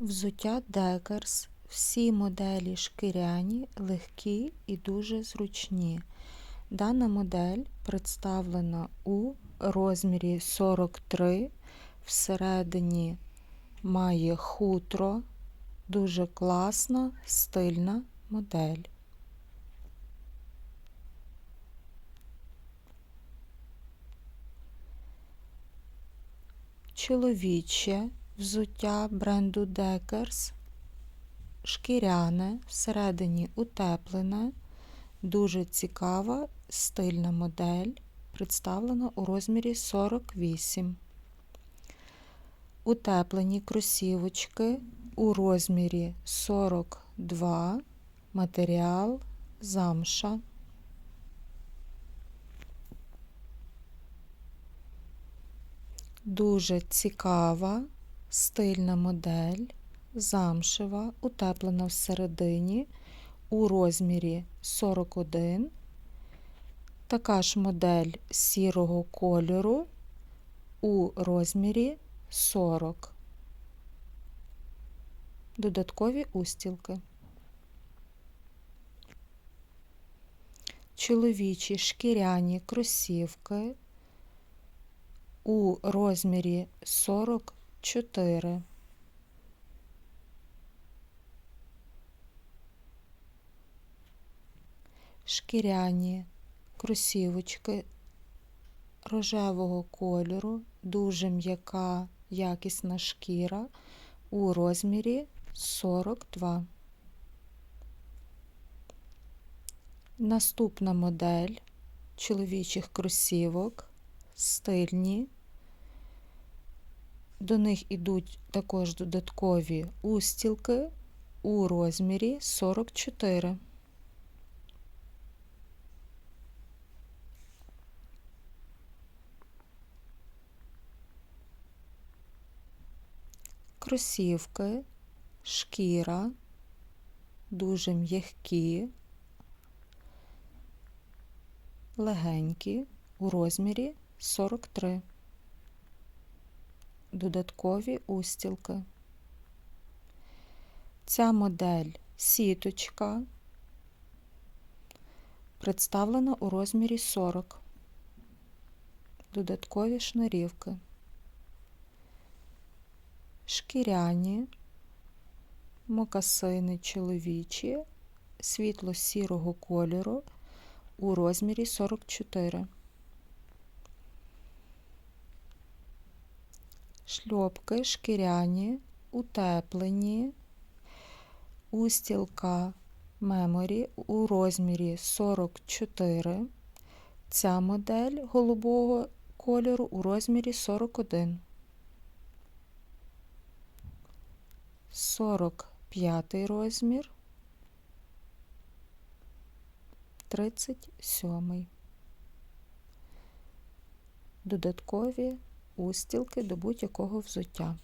Взуття Декерс. Всі моделі шкіряні, легкі і дуже зручні. Дана модель представлена у розмірі 43. Всередині має хутро, дуже класна, стильна модель. Чоловіче взуття бренду Deckers, шкіряне, всередині утеплене, дуже цікава, стильна модель, представлена у розмірі 48. Утеплені кросівочки у розмірі 42, матеріал замша. Дуже цікава, стильна модель, замшева, утеплена всередині у розмірі 41. Така ж модель сірого кольору у розмірі 40. Додаткові устілки. Чоловічі шкіряні кросівки у розмірі 44. Шкіряні кросівочки рожевого кольору, дуже м'яка якісна шкіра у розмірі 42. Наступна модель чоловічих кросівок стильні. До них ідуть також додаткові устілки у розмірі 44. Кросівки, шкіра, дуже м'які, легенькі у розмірі 43. Додаткові устілки. Ця модель сіточка представлена у розмірі 40. Додаткові шнурівки. Шкіряні, мокасини чоловічі світло-сірого кольору у розмірі 44. Шльопки шкіряні, утеплені, устілка меморі у розмірі 44. Ця модель голубого кольору у розмірі 41. 45 розмір, 37. Додаткові устілки до будь-якого взуття.